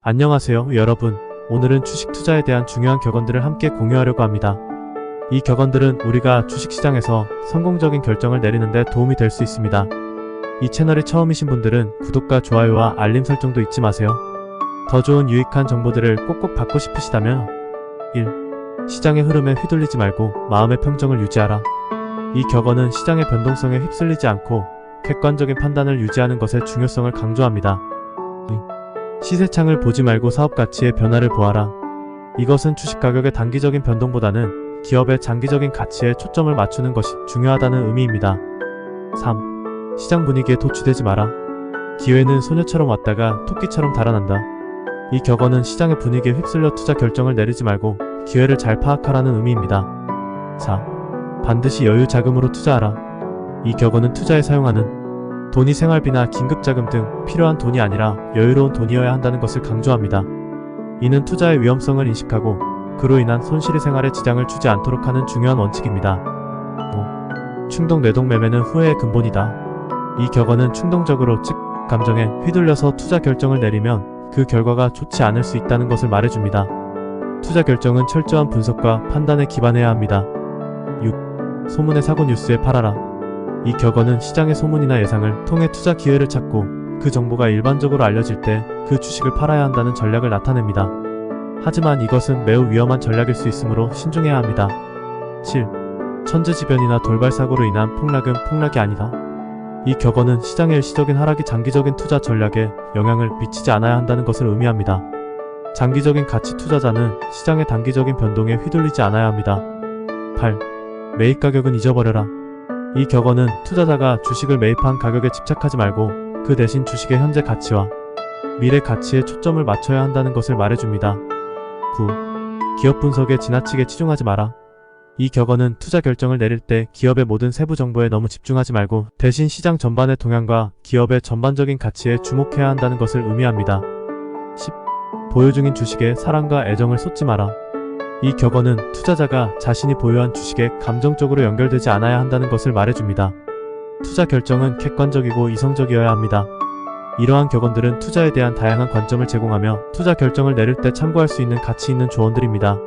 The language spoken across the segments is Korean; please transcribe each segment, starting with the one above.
안녕하세요, 여러분. 오늘은 주식 투자에 대한 중요한 격언들을 함께 공유하려고 합니다. 이 격언들은 우리가 주식시장에서 성공적인 결정을 내리는데 도움이 될 수 있습니다. 이 채널이 처음이신 분들은 구독과 좋아요와 알림 설정도 잊지 마세요. 더 좋은 유익한 정보들을 꼭꼭 받고 싶으시다면 1. 시장의 흐름에 휘둘리지 말고 마음의 평정을 유지하라. 이 격언은 시장의 변동성에 휩쓸리지 않고 객관적인 판단을 유지하는 것의 중요성을 강조합니다. 시세창을 보지 말고 사업 가치의 변화를 보아라. 이것은 주식 가격의 단기적인 변동보다는 기업의 장기적인 가치에 초점을 맞추는 것이 중요하다는 의미입니다. 3. 시장 분위기에 도취되지 마라. 기회는 소녀처럼 왔다가 토끼처럼 달아난다. 이 격언은 시장의 분위기에 휩쓸려 투자 결정을 내리지 말고 기회를 잘 파악하라는 의미입니다. 4. 반드시 여유 자금으로 투자하라. 이 격언은 투자에 사용하는 돈이 생활비나 긴급자금 등 필요한 돈이 아니라 여유로운 돈이어야 한다는 것을 강조합니다. 이는 투자의 위험성을 인식하고 그로 인한 손실이 생활에 지장을 주지 않도록 하는 중요한 원칙입니다. 5. 충동 뇌동 매매는 후회의 근본이다. 이 격언은 충동적으로 즉 감정에 휘둘려서 투자 결정을 내리면 그 결과가 좋지 않을 수 있다는 것을 말해줍니다. 투자 결정은 철저한 분석과 판단에 기반해야 합니다. 6. 소문의 사고 뉴스에 팔아라. 이 격언은 시장의 소문이나 예상을 통해 투자 기회를 찾고 그 정보가 일반적으로 알려질 때 그 주식을 팔아야 한다는 전략을 나타냅니다. 하지만 이것은 매우 위험한 전략일 수 있으므로 신중해야 합니다. 7. 천재지변이나 돌발사고로 인한 폭락은 폭락이 아니다. 이 격언은 시장의 일시적인 하락이 장기적인 투자 전략에 영향을 미치지 않아야 한다는 것을 의미합니다. 장기적인 가치 투자자는 시장의 단기적인 변동에 휘둘리지 않아야 합니다. 8. 매입 가격은 잊어버려라. 이 격언은 투자자가 주식을 매입한 가격에 집착하지 말고 그 대신 주식의 현재 가치와 미래 가치에 초점을 맞춰야 한다는 것을 말해줍니다. 9. 기업 분석에 지나치게 치중하지 마라. 이 격언은 투자 결정을 내릴 때 기업의 모든 세부 정보에 너무 집중하지 말고 대신 시장 전반의 동향과 기업의 전반적인 가치에 주목해야 한다는 것을 의미합니다. 10. 보유 중인 주식에 사랑과 애정을 쏟지 마라. 이 격언은 투자자가 자신이 보유한 주식에 감정적으로 연결되지 않아야 한다는 것을 말해줍니다. 투자 결정은 객관적이고 이성적이어야 합니다. 이러한 격언들은 투자에 대한 다양한 관점을 제공하며 투자 결정을 내릴 때 참고할 수 있는 가치 있는 조언들입니다.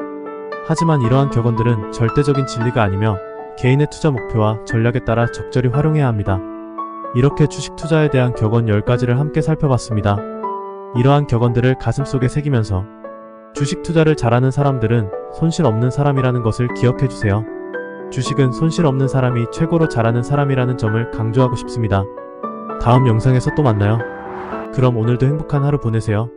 하지만 이러한 격언들은 절대적인 진리가 아니며 개인의 투자 목표와 전략에 따라 적절히 활용해야 합니다. 이렇게 주식 투자에 대한 격언 10가지를 함께 살펴봤습니다. 이러한 격언들을 가슴속에 새기면서 주식 투자를 잘하는 사람들은 손실 없는 사람이라는 것을 기억해 주세요. 주식은 손실 없는 사람이 최고로 잘하는 사람이라는 점을 강조하고 싶습니다. 다음 영상에서 또 만나요. 그럼 오늘도 행복한 하루 보내세요.